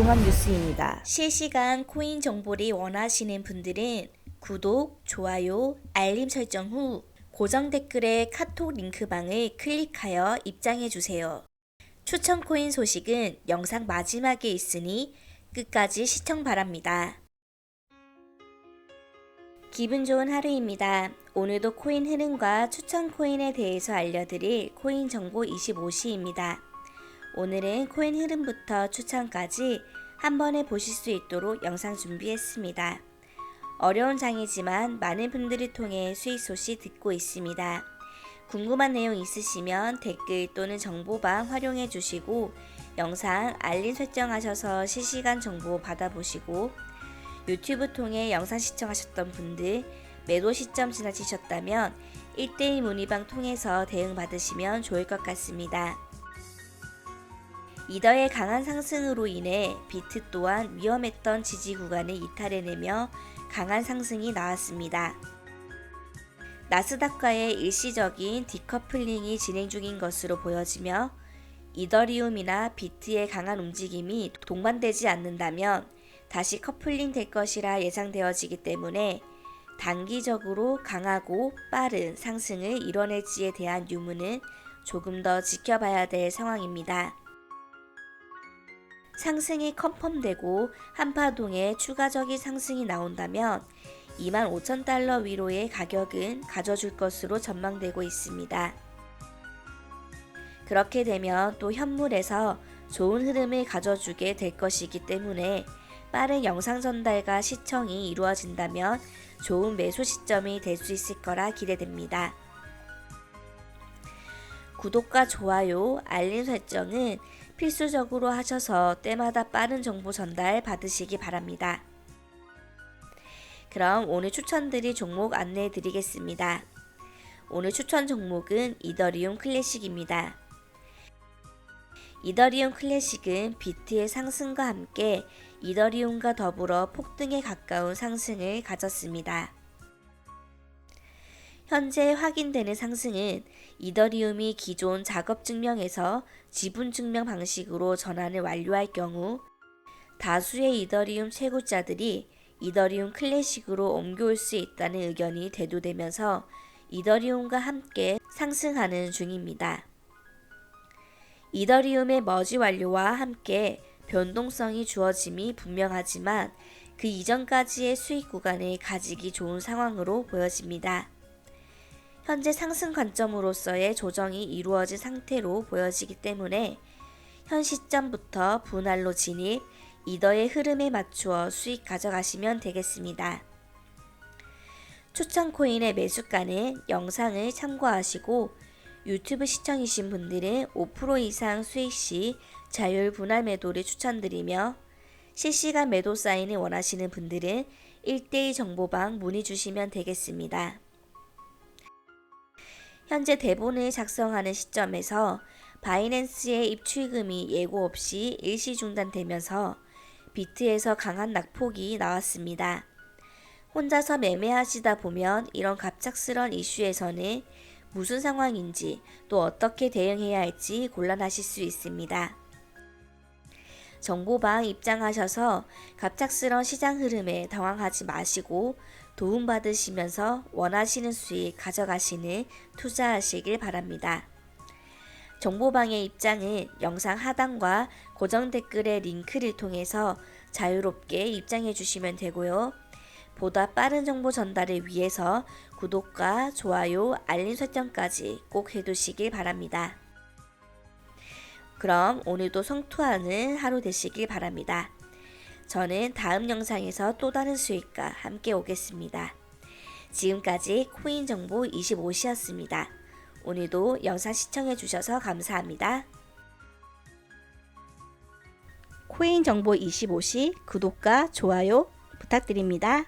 상황 뉴스입니다. 실시간 코인 정보를 원하시는 분들은 구독, 좋아요, 알림 설정 후 고정 댓글에 카톡 링크방을 클릭하여 입장해 주세요. 추천 코인 소식은 영상 마지막에 있으니 끝까지 시청 바랍니다. 기분 좋은 하루입니다. 오늘도 코인 흐름과 추천 코인에 대해서 알려드릴 코인 정보 25시입니다. 오늘은 코인 흐름부터 추천까지 한 번에 보실 수 있도록 영상 준비했습니다. 어려운 장이지만 많은 분들을 통해 수익 소식 듣고 있습니다. 궁금한 내용 있으시면 댓글 또는 정보방 활용해 주시고 영상 알림 설정하셔서 실시간 정보 받아보시고 유튜브 통해 영상 시청하셨던 분들 매도 시점 지나치셨다면 1대1 문의방 통해서 대응 받으시면 좋을 것 같습니다. 이더의 강한 상승으로 인해 비트 또한 위험했던 지지 구간을 이탈해내며 강한 상승이 나왔습니다. 나스닥과의 일시적인 디커플링이 진행 중인 것으로 보여지며 이더리움이나 비트의 강한 움직임이 동반되지 않는다면 다시 커플링 될 것이라 예상되어지기 때문에 단기적으로 강하고 빠른 상승을 이뤄낼지에 대한 유무는 조금 더 지켜봐야 될 상황입니다. 상승이 컨펌되고 한파동에 추가적인 상승이 나온다면 25,000달러 위로의 가격은 가져줄 것으로 전망되고 있습니다. 그렇게 되면 또 현물에서 좋은 흐름을 가져주게 될 것이기 때문에 빠른 영상 전달과 시청이 이루어진다면 좋은 매수 시점이 될 수 있을 거라 기대됩니다. 구독과 좋아요, 알림 설정은 필수적으로 하셔서 때마다 빠른 정보 전달 받으시기 바랍니다. 그럼 오늘 추천드릴 종목 안내해 드리겠습니다. 오늘 추천 종목은 이더리움 클래식입니다. 이더리움 클래식은 비트의 상승과 함께 이더리움과 더불어 폭등에 가까운 상승을 가졌습니다. 현재 확인되는 상승은 이더리움이 기존 작업 증명에서 지분 증명 방식으로 전환을 완료할 경우 다수의 이더리움 채굴자들이 이더리움 클래식으로 옮겨올 수 있다는 의견이 대두되면서 이더리움과 함께 상승하는 중입니다. 이더리움의 머지 완료와 함께 변동성이 주어짐이 분명하지만 그 이전까지의 수익 구간을 가지기 좋은 상황으로 보여집니다. 현재 상승 관점으로서의 조정이 이루어진 상태로 보여지기 때문에 현 시점부터 분할로 진입, 이더의 흐름에 맞추어 수익 가져가시면 되겠습니다. 추천 코인의 매수가는 영상을 참고하시고 유튜브 시청이신 분들은 5% 이상 수익 시 자율 분할 매도를 추천드리며 실시간 매도 사인을 원하시는 분들은 1대1 정보방 문의 주시면 되겠습니다. 현재 대본을 작성하는 시점에서 바이낸스의 입출금이 예고 없이 일시 중단되면서 비트에서 강한 낙폭이 나왔습니다. 혼자서 매매하시다 보면 이런 갑작스런 이슈에서는 무슨 상황인지 또 어떻게 대응해야 할지 곤란하실 수 있습니다. 정보방 입장하셔서 갑작스런 시장 흐름에 당황하지 마시고 도움받으시면서 원하시는 수익 가져가시는 투자하시길 바랍니다. 정보방의 입장은 영상 하단과 고정 댓글의 링크를 통해서 자유롭게 입장해 주시면 되고요. 보다 빠른 정보 전달을 위해서 구독과 좋아요, 알림 설정까지 꼭 해두시길 바랍니다. 그럼 오늘도 성투하는 하루 되시길 바랍니다. 저는 다음 영상에서 또 다른 수익과 함께 오겠습니다. 지금까지 코인 정보 25시였습니다. 오늘도 영상 시청해 주셔서 감사합니다. 코인 정보 25시 구독과 좋아요 부탁드립니다.